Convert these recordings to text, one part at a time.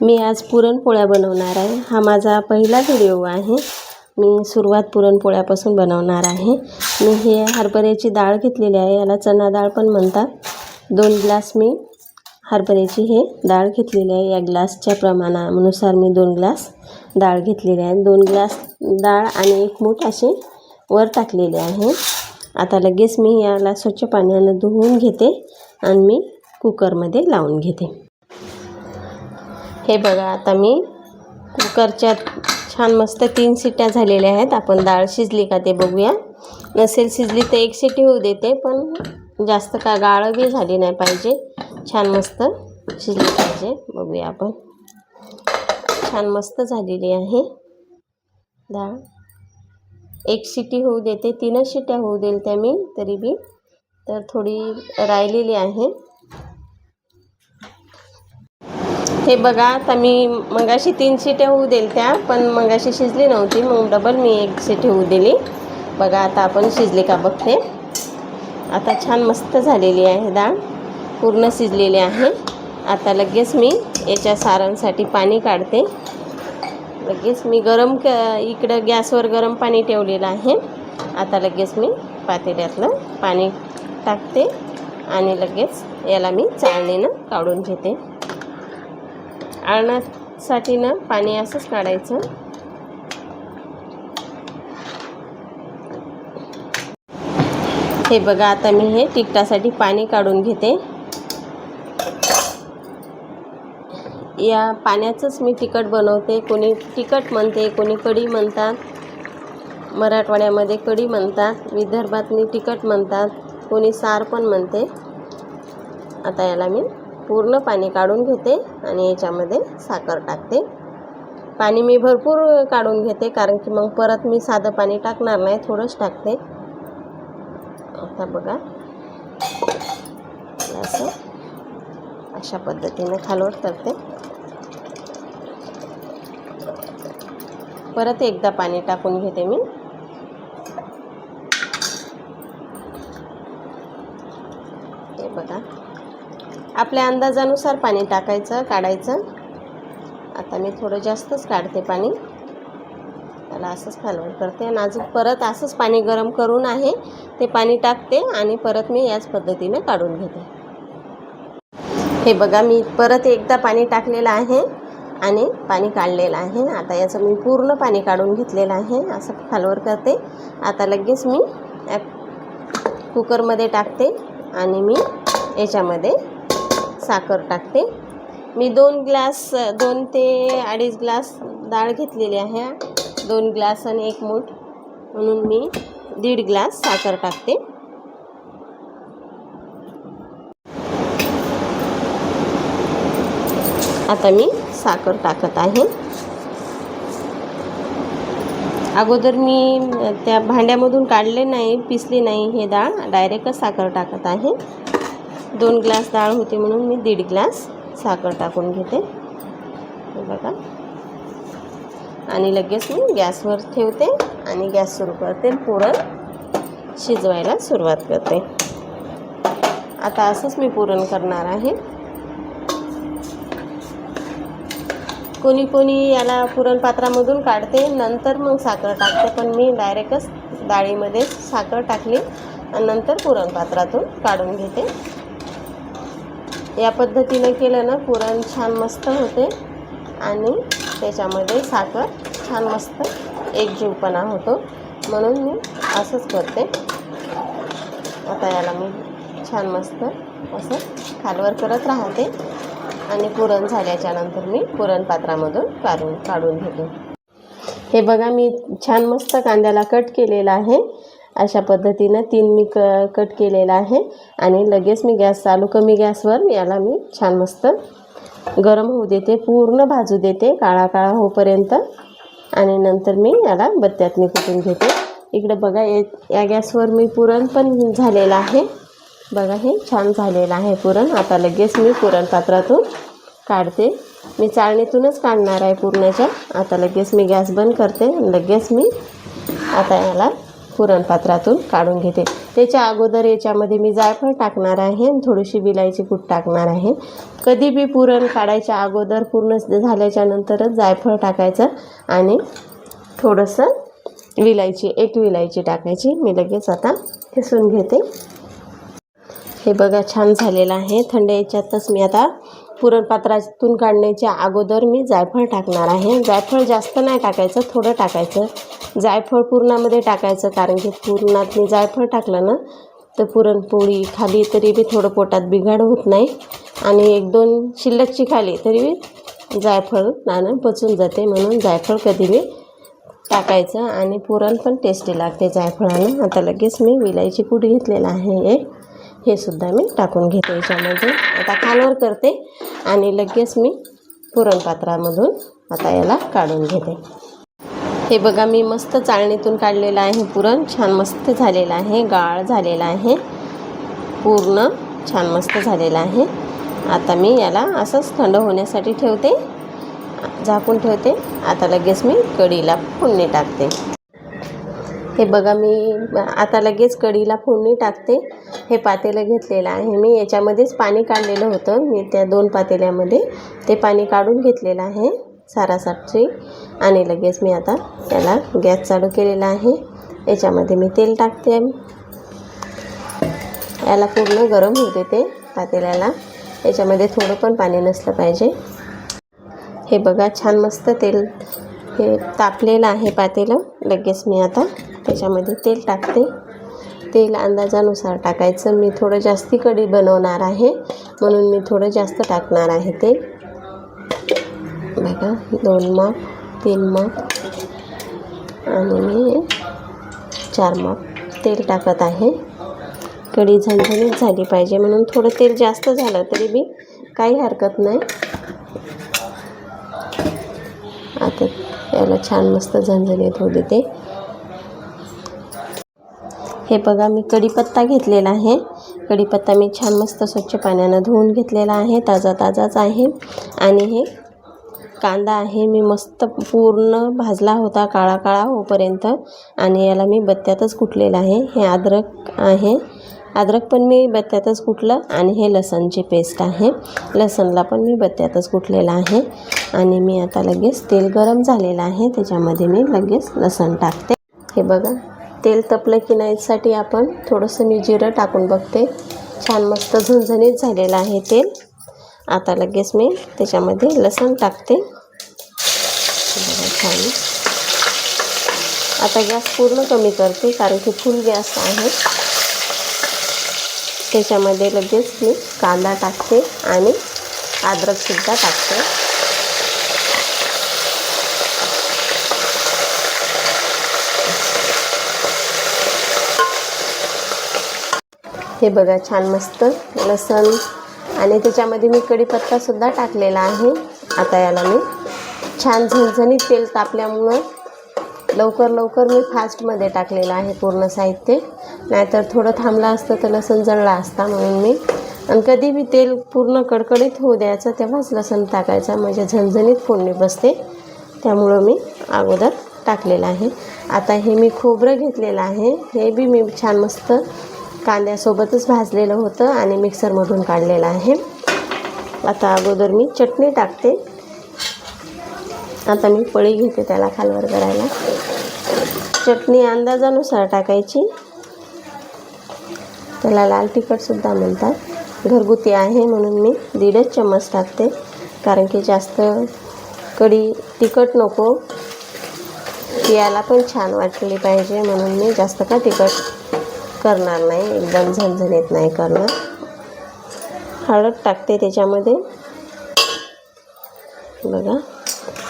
मी आज पुरणपोळ्या बनवणार आहे. हा माझा पहिला व्हिडिओ आहे. मी सुरुवात पुरणपोळ्यापासून बनवणार आहे. मी हे हरभऱ्याची डाळ घेतलेली आहे. याला चणा डाळ पण म्हणतात. दोन ग्लास मी हरभऱ्याची हे डाळ घेतलेली आहे. या ग्लासच्या प्रमाणानुसार मी दोन ग्लास डाळ घेतलेली आहे. दोन ग्लास डाळ आणि एक मूठ असे वर टाकलेले आहे. आता लगेच मी याला स्वच्छ पाण्यानं धुवून घेते आणि मी कुकरमध्ये लावून घेते. हे बघा आता मी कुकरच्या छान मस्त तीन सिट्या झालेल्या आहेत. आपण डाळ शिजली का ते बघूया. नसेल शिजली तर एक सिटी होऊ देते पण जास्त का गाळ बी झाली नाही पाहिजे. छान मस्त शिजली पाहिजे. बघूया आपण. छान मस्त झालेली आहे डाळ. एक शिट्टी होऊ देते तीनच शिट्या होऊ देईल त्या मी तरी बी. तर थोडी राहिलेली आहे. हे बघा आता मी मगाशी तीन शिट्या होऊ देईल त्या पण मगाशी शिजली नव्हती मग डबल मी एक शिटी होऊ दिली. बघा आता आपण शिजले का बघते. आता छान मस्त झालेली आहे डाळ पूर्ण शिजलेली आहे. आता लगेच मी याच्या सारांसाठी पाणी काढते. लगेच मी गरम क इकडं गॅसवर गरम पाणी ठेवलेलं आहे. आता लगेच मी पातेल्यातलं पाणी टाकते आणि लगेच याला मी चाळणीनं काढून घेते. आळण्यासाठी ना पाणी असंच काढायचं. हे बघा आता मी हे तिखटासाठी पाणी काढून घेते. या पाण्याचंच मी तिखट बनवते. कोणी तिखट म्हणते कोणी कढी म्हणतात. मराठवाड्यामध्ये कढी म्हणतात विदर्भात मी तिखट म्हणतात कोणी सार पण म्हणते. आता याला मी पूर्ण पाणी काढून घेते आणि याच्यामध्ये साखर टाकते. पाणी मी भरपूर काढून घेते कारण की मग परत मी साधं पाणी टाकणार नाही थोडंच टाकते. आता बघा. असं. अशा पद्धतीने खालवट करते. परत एकदा पाणी टाकून घेते मी हे बघा आपल्या अंदाजानुसार पाणी टाकायचं काढायचं. आता मी थोडं जास्तच काढते पाणी. त्याला असंच खालवण करते. आणि अजून परत असंच पाणी गरम करून आहे ते पाणी टाकते आणि परत मी याच पद्धतीने काढून घेते. हे बघा मी परत एकदा पाणी टाकलेलं आहे आणि पाणी काढलेलं आहे. आता याचं मी पूर्ण पाणी काढून घेतलेलं आहे. असं खालवर करते. आता लगेच मी कुकरमध्ये टाकते आणि मी याच्यामध्ये साखर टाकते. मी दोन ग्लास दोन ते अडीच ग्लास डाळ घेतलेली आहे. दोन ग्लास आणि एक मूठ. म्हणून मी दीड ग्लास साखर टाकते. आता मी साखर टाकत आहे. अगोदर मी त्या भांड्यामधून काढले नाही पिसली नाही हे डाळ. डायरेक्टच साखर टाकत आहे. दोन ग्लास डाळ होती म्हणून मी दीड ग्लास साखर टाकून घेते. बघा. आणि लगेच मी गॅसवर ठेवते आणि गॅस सुरू करते. पुरण शिजवायला सुरुवात करते. आता असंच मी पुरण करणार आहे. कोणी कोणी याला पुरणपात्रामधून काढते नंतर मग साखर टाकते पण मी डायरेक्टच डाळीमध्ये साखर टाकली आणि नंतर पुरणपात्रातून काढून घेते. या पद्धतीने केलं ना पुरण छान मस्त होते. आणि त्याच्यामध्ये साखर छान मस्त एकजीवपणा होतो. म्हणून मी असंच करते. आता याला मी छान मस्त असं खालवर करत राहते. आणि पुरण झाल्याच्यानंतर मी पुरणपात्रामधून काढून काढून घेते. हे बघा मी छान मस्त कांद्याला कट केलेला आहे. अशा पद्धतीनं तीन मी क कट केलेला आहे. आणि लगेच मी गॅस चालू कमी गॅसवर याला मी छान मस्त गरम होऊ देते पूर्ण भाजू देते काळा काळा होईपर्यंत आणि नंतर मी याला बत्त्यातनी कुटून घेते. इकडं बघा या गॅसवर मी पुरण पण झालेलं आहे. बघा हे छान झालेलं आहे पुरण. आता लगेच मी पुरणपात्रातून काढते. मी चाळणीतूनच काढणार आहे पुरणाच्या. आता लगेच मी गॅस बंद करते लगेच मी आता याला पुरणपात्रातून काढून घेते. त्याच्या अगोदर याच्यामध्ये मी जायफळ टाकणार आहे आणि थोडीशी विलायची पूड टाकणार आहे. कधी बी पुरण काढायच्या अगोदर पूर्ण झाल्याच्या नंतरच जायफळ टाकायचं आणि थोडंसं विलायची एक विलायची टाकायची. मी लगेच आता किसून घेते. हे बघा छान झालेलं आहे. थंड याच्यातच मी आता पुरणपात्रातून काढण्याच्या अगोदर मी जायफळ टाकणार आहे. जायफळ जास्त नाही टाकायचं थोडं टाकायचं. जायफळ पुरणामध्ये टाकायचं कारण की पुरणात मी जायफळ टाकलं ना तर पुरणपोळी खाली तरी बी थोडं पोटात बिघाड होत नाही. आणि एक दोन शिल्लकची खाली तरी बी जायफळ नाणं पचून जाते म्हणून जायफळ कधी बी टाकायचं. आणि पुरण पण टेस्टी लागते जायफळानं. आता लगेच मी विलायची पूड घेतलेला आहे. एक हे सुद्धा मी टाकून घेते याच्यामध्ये आता खालवर करते आणि लगेच मी पुरणपात्रामधून आता याला काढून घेते. हे बघा मी मस्त चाळणीतून काढलेलं आहे पुरण. छान मस्त झालेलं आहे. गाळ झालेला आहे. पूर्ण छान मस्त झालेलं आहे. आता मी याला असंच थंड होण्यासाठी ठेवते झाकून ठेवते. आता लगेच मी कढीला फोडणी टाकते. हे बघा मी आता लगेच कढीला फोडणी टाकते. हे पातेलं घेतलेलं आहे मी. याच्यामध्येच पाणी काढलेलं होतं. मी त्या दोन पातेल्यामध्ये ते पाणी काढून घेतलेलं आहे सारासाठी आणि लगेच मी आता त्याला गॅस चालू केलेला आहे. याच्यामध्ये मी तेल टाकते. याला पूर्ण गरम होते ते पातेल्याला. याच्यामध्ये थोडं पण पाणी नसलं पाहिजे. हे बघा छान मस्त तेल हे तापलेलं आहे पातेलं. लगेच मी आता त्याच्यामध्ये तेल टाकते. तेल अंदाजानुसार टाकायचं. मी थोडं जास्ती कढी बनवणार आहे. म्हणून मी थोडं जास्त टाकणार आहे तेल. बघा दोन मग तीन मग आणि मी चार मग तेल टाकत आहे. कढी झणझणीत झाली पाहिजे. म्हणून थोडं तेल जास्त झालं तरी बी काही हरकत नाही आता याला छान मस्त झणझणीत होऊ देते. हे बघा मी कढीपत्ता घेतलेला आहे. कढीपत्ता मी छान मस्त स्वच्छ पाण्यानं धुवून घेतलेला आहे. ताजा ताजाच आहे. आणि हे कांदा आहे. मी मस्त पूर्ण भाजला होता काळा काळा होपर्यंत आणि याला मी बत्त्यातच कुटलेलं आहे. हे अद्रक आहे. अद्रक पण मी बत्त्यातच कुटलं आणि हे लसणची पेस्ट आहे. लसणला पण मी बत्त्यातच कुटलेलं आहे. आणि मी आता लगेच तेल गरम झालेलं आहे. त्याच्यामध्ये मी लगेच लसण टाकते. हे बघा तेल तपलं की नाहीसाठी आपण थोडंसं मी जिरं टाकून बघते. छान मस्त झणझणीत झालेलं आहे तेल. आता लगेच मी त्याच्यामध्ये लसण टाकते. छान. आता गॅस पूर्ण कमी करते कारण की फुल गॅस आहे. त्याच्यामध्ये लगेच मी कांदा टाकते आणि अद्रकसुद्धा टाकते. हे बघा छान मस्त लसण आणि त्याच्यामध्ये मी कढीपत्तासुद्धा टाकलेला आहे. आता याला मी छान झणझणीत तेल तापल्यामुळं लवकर लवकर मी फास्टमध्ये टाकलेलं आहे पूर्ण साहित्य. नाहीतर थोडं थांबलं असतं तर लसण जळला असता म्हणून मी. आणि कधी मी तेल पूर्ण कडकडीत होऊ द्यायचं तेव्हाच लसण टाकायचा. म्हणजे झणझणीत फोडणी बसते. त्यामुळं मी अगोदर टाकलेलं आहे. आता हे मी खोबरं घेतलेलं आहे. हे बी मी छान मस्त कांद्यासोबतच भाजलेलं होतं आणि मिक्सरमधून काढलेलं आहे. आता अगोदर मी चटणी टाकते. आता मी पळी घेते त्याला खालवर करायला. चटणी अंदाजानुसार टाकायची. त्याला लाल तिखटसुद्धा म्हणतात. घरगुती आहे म्हणून मी दीडच चम्मच टाकते. कारण की जास्त कढी तिखट नको. याला पण छान वाटली पाहिजे म्हणून मी जास्त का तिखट करणार नाही. एकदम झणझणीत नाही करणार. हळद टाकते त्याच्यामध्ये. बघा.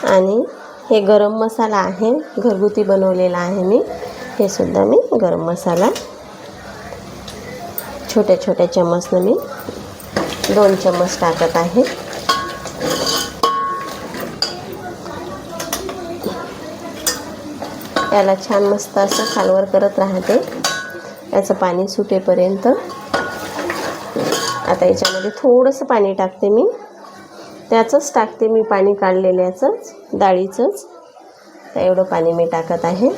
आणि हे गरम मसाला आहे. घरगुती बनवलेला आहे मी. हे सुद्धा मी गरम मसाला. छोट्या छोट्या चम्मचनं मी दोन चम्मच टाकत आहे. याला छान मस्त असं खालवर करत राहते. याचं पाणी सुटेपर्यंत आता याच्यामध्ये थोडंसं पाणी टाकते मी. त्याचंच टाकते मी पाणी काढलेल्याचंच डाळीचंच. तर एवढं पाणी मी टाकत आहे.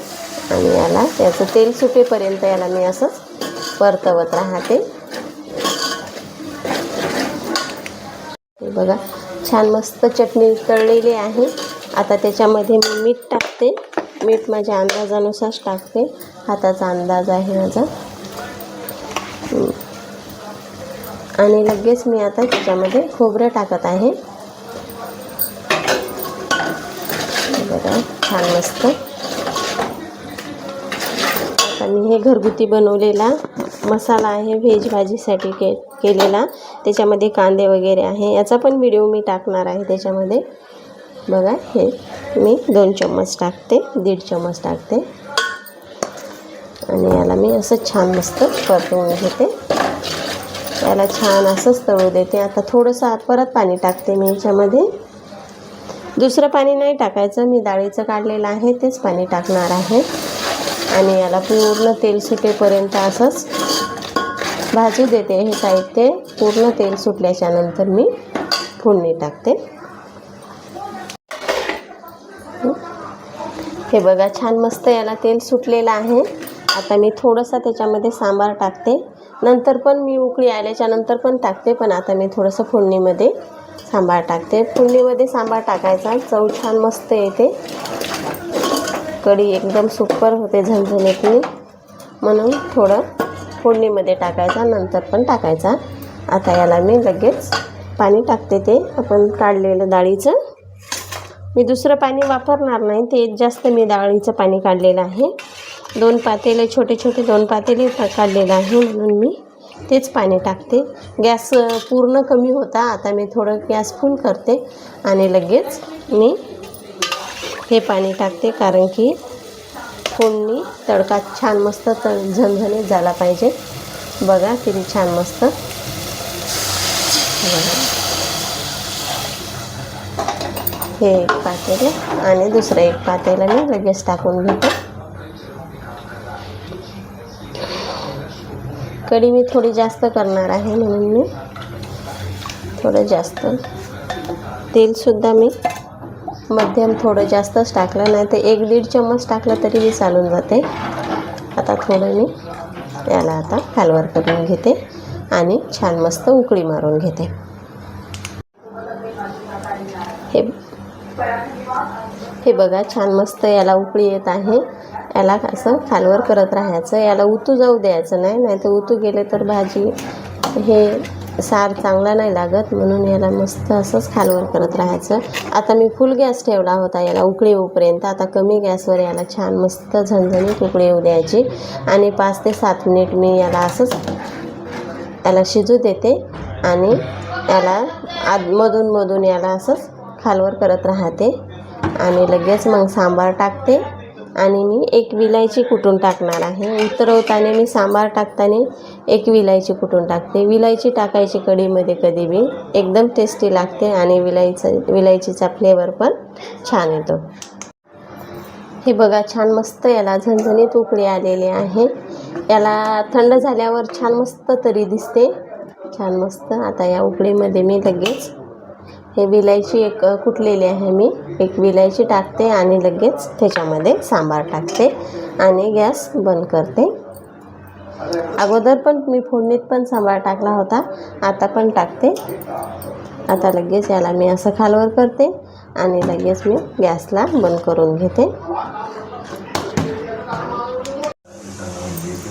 आणि याला त्याचं तेल सुटेपर्यंत याला मी असंच परतवत राहते. बघा छान मस्त चटणी तळलेली आहे. आता त्याच्यामध्ये मी मीठ टाकते. मीठ माझ्या अंदाजानुसारच टाकते. हाताचा अंदाज आहे माझा. आणि लगेच मी आता त्याच्यामध्ये खोबरं टाकत आहे. बघा छान मस्त. आता मी हे घरगुती बनवलेला मसाला आहे व्हेज भाजीसाठी के केलेला. त्याच्यामध्ये कांदे वगैरे आहे. याचा पण व्हिडिओ मी टाकणार आहे त्याच्यामध्ये. बघा हे मी दोन चम्मच टाकते दीड चम्मच टाकते. आणि याला मी असं छान मस्त परतवून घेते. याला छान असंच तळू देते. आता थोडंसं आत परत पाणी टाकते मी याच्यामध्ये. दुसरं पाणी नाही टाकायचं. मी डाळीचं काढलेलं आहे. तेच पाणी टाकणार आहे. आणि याला पूर्ण तेल सुटेपर्यंत असंच भाजू देते हे साहित्य. पूर्ण तेल सुटल्याच्या नंतर मी फोडणी टाकते. हे बघा छान मस्त याला तेल सुटलेलं आहे. आता मी थोडंसं त्याच्यामध्ये सांबार टाकते. नंतर पण मी उकळी आल्याच्यानंतर पण टाकते पण आता मी थोडंसं फोडणीमध्ये सांबार टाकते. फोडणीमध्ये सांबार टाकायचा. चव छान मस्त येते. कढी एकदम सुपर होते झणझणीतली. म्हणून थोडं फोडणीमध्ये टाकायचा. नंतर पण टाकायचा. आता याला मी लगेच पाणी टाकते ते. आपण काढलेलं डाळीचं. मी दुसरं पाणी वापरणार नाही. ते जास्त मी डाळीचं पाणी काढलेलं आहे. दोन पातेले छोटे छोटे दोन पातेले काढलेलं आहे. म्हणून मी तेच पाणी टाकते. गॅस पूर्ण कमी होता. आता मी थोडं गॅस फुल करते आणि लगेच मी हे पाणी टाकते कारण की फोडणी तडका छान मस्त तर झणझणीत झाला पाहिजे. बघा किती छान मस्त. बघा. हे एक पातेलं आणि दुसरं एक पातेलं मी लगेच टाकून घेते. कढी मी थोडी जास्त करणार आहे म्हणून मी थोडं जास्त. तेलसुद्धा मी मध्यम थोडं जास्तच टाकलं नाही तर एक दीड चम्मच टाकलं तरी मी चालून जाते. आता थोडं मी याला आता खालवर करून घेते आणि छान मस्त उकळी मारून घेते. हे हे बघा छान मस्त याला उकळी येत आहे. याला असं खालवर करत राहायचं. याला उतू जाऊ द्यायचं नाही नाही तर उतू गेले तर भाजी हे सार चांगला नाही लागत म्हणून याला मस्त असंच खालवर करत राहायचं. आता मी फुल गॅस ठेवला होता याला उकळी येऊपर्यंत. आता कमी गॅसवर याला छान मस्त झणझणीत उकळी येऊ द्यायची. आणि पाच ते सात मिनिट मी याला असंच याला शिजू देते आणि याला आतमधून मधून याला असंच खालवर करत राहते. आणि लगेच मग सांबार टाकते. आणि मी एक विलायची कुटून टाकणार आहे? उतरवताना मी सांबार टाकताना एक विलायची कुटून टाकते? विलायची टाकायची कढीमध्ये कधी बी. एकदम टेस्टी लागते आणि विलायचं विलायचीचा फ्लेवर पण छान येतो. हे बघा छान मस्त याला झणझणीत उकळी आलेली आहे. याला थंड झाल्यावर छान मस्त तरी दिसते. छान मस्त. आता या उकळीमध्ये मी लगेच हे विलायची एक कुटलेली आहे मी? एक विलायची टाकते आणि लगेच त्याच्यामध्ये सांबार टाकते आणि गॅस बंद करते. अगोदर पण मी फोडणीत पण सांबार टाकला होता आता पण टाकते. आता लगेच याला मी असं खालवर करते आणि लगेच मी गॅसला बंद करून घेते.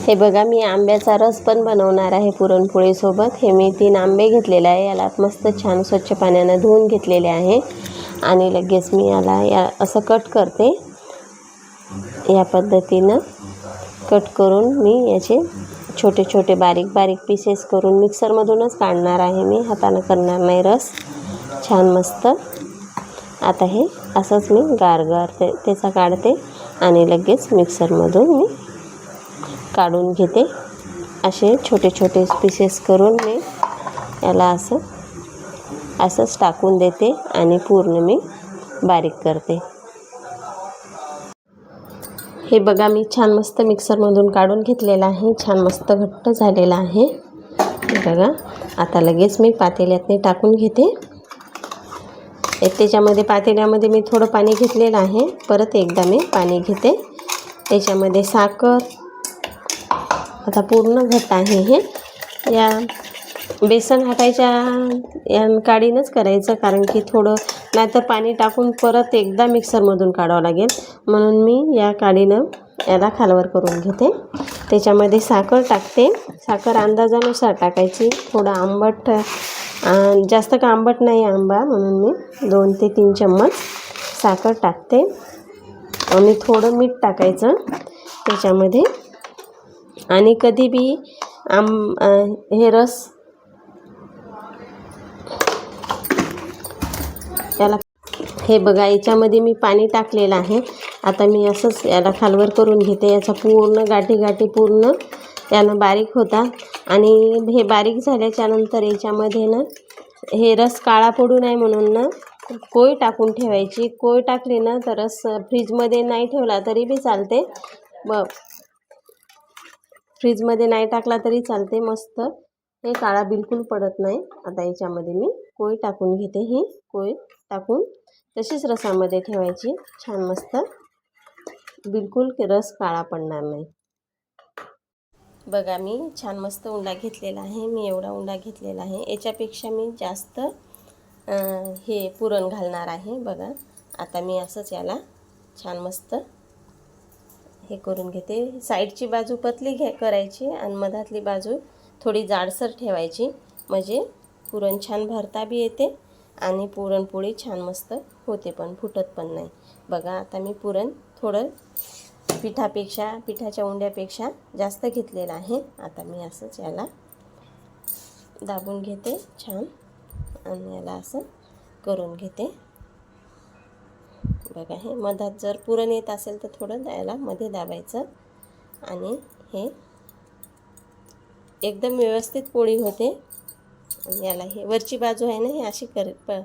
हे बघा मी आंब्याचा रस पण बनवणार आहे पुरणपोळीसोबत. हे मी तीन आंबे घेतलेले आहे. याला मस्त छान स्वच्छ पाण्यानं धुवून घेतलेले आहे. आणि लगेच मी याला या असं कट करते. या पद्धतीनं कट करून मी याचे छोटे छोटे बारीक बारीक पीसेस करून मिक्सरमधूनच काढणार आहे मी. हातानं करणार नाही रस. छान मस्त. आता हे असंच मी गार गार ते त्याचा काढते. आणि लगेच मिक्सरमधून मी काढून घेते. असे छोटे छोटे पीसेस करून मी याला असं असंच टाकून देते आणि पूर्ण मी बारीक करते. हे बघा मी छान मस्त मिक्सरमधून काढून घेतलेलं आहे. छान मस्त घट्ट झालेलं आहे. बघा आता लगेच मी पातेल्यातने टाकून घेते. त्याच्यामध्ये पातेल्यामध्ये मी थोडं पाणी घेतलेलं आहे. परत एकदा मी पाणी घेते. त्याच्यामध्ये साखर आता पूर्ण घट आहे हे. या बेसन हाटायच्या या काडीनंच करायचं कारण की थोडं नाहीतर पाणी टाकून परत एकदा मिक्सरमधून काढावं लागेल. म्हणून मी या काडीनं याला खालवर करून घेते. त्याच्यामध्ये साखर टाकते. साखर अंदाजानुसार टाकायची. थोडं आंबट जास्त का आंबट नाही आंबा म्हणून मी दोन ते तीन चम्मच साखर टाकते. आणि थोडं मीठ टाकायचं. त्याच्यामध्ये आणि कधी बी आम हे रस याला हे बघा याच्यामध्ये मी पाणी टाकलेलं आहे. आता मी असंच याला खालवर करून घेते. याचा पूर्ण गाठी गाठी पूर्ण यानं बारीक होता. आणि हे बारीक झाल्याच्यानंतर याच्यामध्ये ना हे रस काळा पडू नये म्हणून ना कोय टाकून ठेवायची. कोय टाकली ना तर रस फ्रीजमध्ये नाही ठेवला तरी बी चालते. ब फ्रीजमध्ये नाही टाकला तरी चालते मस्त. हे काळा बिलकुल पडत नाही. आता याच्यामध्ये मी कोय टाकून घेते. ही कोय टाकून तशीच रसामध्ये ठेवायची. छान मस्त. बिलकुल रस काळा पडणार नाही. बघा मी छान मस्त उंडा घेतलेला आहे. मी एवढा उंडा घेतलेला आहे. याच्यापेक्षा मी जास्त हे पुरण घालणार आहे. बघा आता मी असंच याला छान मस्त हे करून घेते. साईडची बाजू पतली घे करायची आणि मधातली बाजू थोडी जाडसर ठेवायची. म्हणजे पुरण छान भरता बी येते आणि पुरणपोळी छान मस्त होते पण फुटत पण नाही. बघा आता मी पुरण थोडं पिठापेक्षा पिठाच्या उंड्यापेक्षा जास्त घेतलेलं आहे. आता मी असंच याला दाबून घेते छान आणि याला असं करून घेते. बघा हे मधात जर पुरण येत असेल तर थोडं याला मध्ये दाबायचं. आणि हे एकदम व्यवस्थित पोळी होते. याला हे वरची बाजू आहे ना हे अशी कर प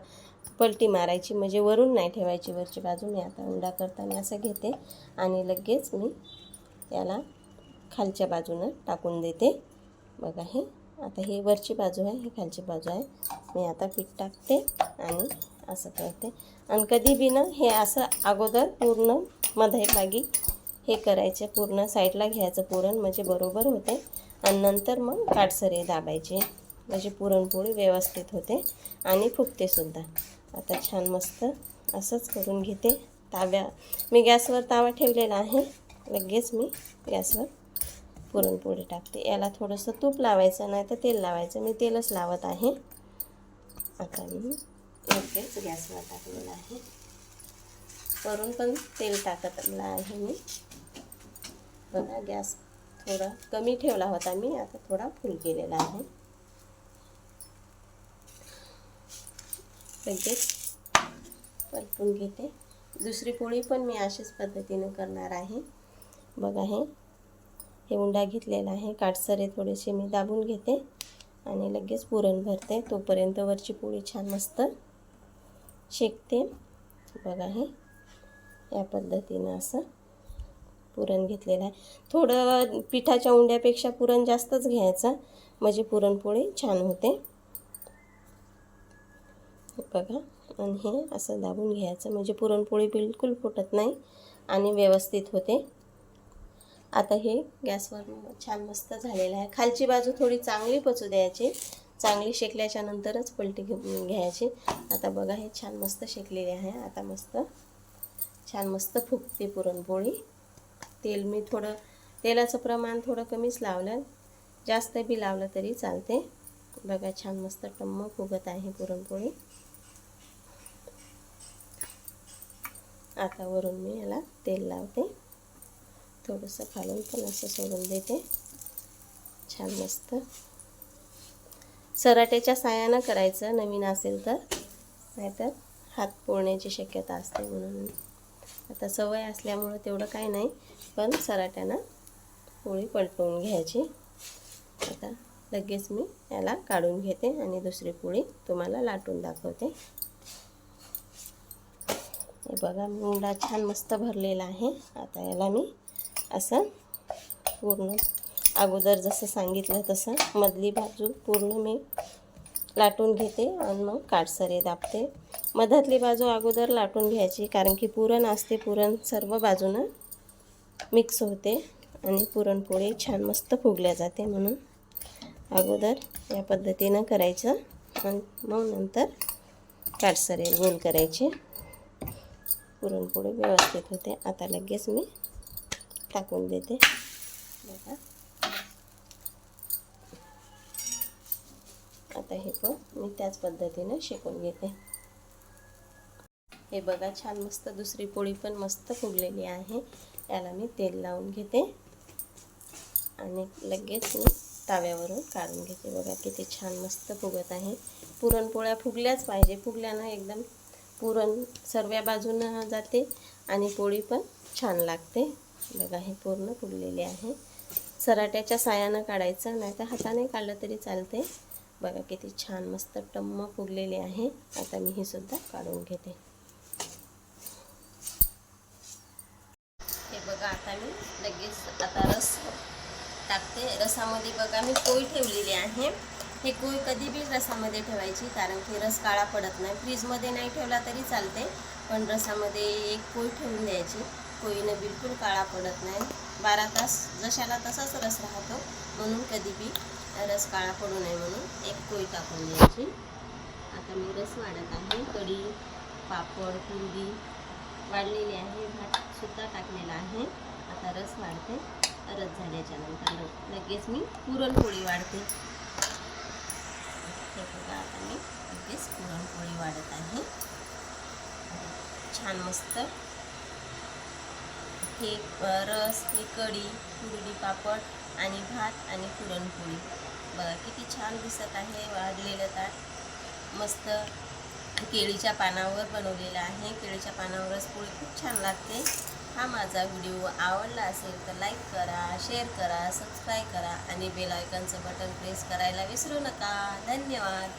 पलटी मारायची म्हणजे वरून नाही ठेवायची वरची बाजू. मी आता उंडा करताना असं घेते आणि लगेच मी याला खालच्या बाजूनं टाकून देते. बघा हे आता हे वरची बाजू आहे ही खालची बाजू आहे. मी आता पीठ टाकते आणि असं करते. आणि कधी बी ना हे असं अगोदर पूर्णमध्ये हे करायचे पूर्ण साईडला घ्यायचं पुरण म्हणजे बरोबर होते. आणि नंतर मग काटसरे दाबायचे म्हणजे पुरणपोळी व्यवस्थित होते आणि फुगतेसुद्धा आता छान मस्त असंच करून घेते. ताव्या मी गॅसवर तावा ठेवलेला आहे. लगेच मी गॅसवर पुरणपोळी टाकते. याला थोडंसं तूप लावायचं नाही तर तेल लावायचं. मी तेलच लावत आहे. आता मी लगेच गॅसवर टाकलेलं आहे. वरून पण तेल टाकतला आहे मी. बघा गॅस थोडा कमी ठेवला होता मी आता थोडा फुल केलेला आहे. लगेच परतून घेते. दुसरी पोळी पण मी अशाच पद्धतीने करणार आहे. बघा हे हे उंडा घेतलेला आहे. काटसरे थोडेसे मी दाबून घेते आणि लगेच पुरण भरते. तोपर्यंत वरची पोळी छान मस्त शेकते. बघा हे. या पद्धतीनं असं पुरण घेतलेलं आहे. थोडं पिठाच्या उंड्यापेक्षा पुरण जास्तच घ्यायचं. म्हणजे पुरणपोळी छान होते. बघा. आणि हे असं दाबून घ्यायचं. म्हणजे पुरणपोळी बिलकुल फुटत नाही आणि व्यवस्थित होते. आता हे गॅसवर छान मस्त झालेलं आहे. खालची बाजू थोडी चांगली पचू द्यायची. चांगली शेकल्याच्या नंतरच पलटी घे- घ्यायची. आता बघा हे छान मस्त शेकलेले आहे. आता मस्त छान मस्त फुगते पुरणपोळी. तेल मी थोडं तेलाचं प्रमाण थोडं कमीच लावलं. जास्त बी लावलं तरी चालते. बघा छान मस्त टम्म फुगत आहे पुरणपोळी. आता वरून मी याला तेल लावते. थोडंसं खालून पण असं सोडून देते. छान मस्त. सराट्याच्या सायानं करायचं नवीन असेल तर. नाहीतर हात पोळण्याची शक्यता असते म्हणून. आता सवय असल्यामुळं तेवढं काही नाही पण सराट्यानं पोळी पलटवून घ्यायची. आता लगेच मी याला काढून घेते आणि दुसरी पोळी तुम्हाला लाटून दाखवते. हे बघा मुंडा छान मस्त भरलेला आहे. आता याला मी असं पूर्ण अगोदर जसं सांगितलं तसं मधली बाजू पूर्ण मी लाटून घेते आणि मग काटसरे दाबते. मधातली बाजू अगोदर लाटून घ्यायची कारण की पुरण असते पुरण सर्व बाजूनं मिक्स होते आणि पुरणपोळी छान मस्त फुगल्या जाते म्हणून अगोदर या पद्धतीनं करायचं आणि मग नंतर काटसरे गोल करायचे. पुरणपोळी व्यवस्थित होते. आता लगेच मी टाकून देते. बघा. आता हे पण. मी त्याच पद्धतीनं शेकून घेते. हे बघा छान मस्त दुसरी पोळी पण मस्त फुगलेली आहे. याला मी तेल लावून घेते. आणि लगेच मी ताव्यावरून काढून घेते. बघा किती छान मस्त फुगत आहे. पुरणपोळ्या फुगल्याच पाहिजे. फुगल्यानं एकदम पुरण सर्व बाजूनं जाते आणि पोळी पण छान लागते. बघा हे पूर्ण फुगलेले आहे. सराट्याच्या सायानं काढायचं नाही तर हाताने काढलं तरी चालते. बघा किती छान मस्त टम्म फुगलेले आहे. आता मी हे सुद्धा काढून घेते. हे बघा आता मी लगेच आता रस टाकते. रसामध्ये बघा मी पोळी ठेवलेली आहे. हे कोळी कधी बी रसामध्ये ठेवायची कारण की रस काळा पडत नाही. फ्रीजमध्ये नाही ठेवला तरी चालते पण रसामध्ये एक पोळी ठेवून द्यायची. पोळीनं बिलकुल काळा पडत नाही. बारा तास जशाला तसाच रस राहतो म्हणून कधी बी रस काळा पडू नये म्हणून एक पोळी टाकून द्यायची आता मी रस वाढत आहे. कढी पापड कुरडी वाढलेली आहे. भातसुद्धा टाकलेला आहे. आता रस वाढते. रस झाल्याच्यानंतर लगेच मी पुरणपोळी वाढते. हे बघा आता मी लगेच पुरणपोळी वाढत आहे. छान मस्त. हे रस हे कढी कुरडी पापड आणि भात आणि पुरणपोळी. बघा किती छान दिसत आहे वाढलेलं ताट. मस्त केळीच्या पानावर बनवलेलं आहे. केळीच्या पानावरच पोळी खूप छान लागते. हा माझा व्हिडिओ आवडला असेल तर लाईक करा शेअर करा सबस्क्राईब करा आणि बेल आयकॉनचं बटन प्रेस करायला विसरू नका. धन्यवाद.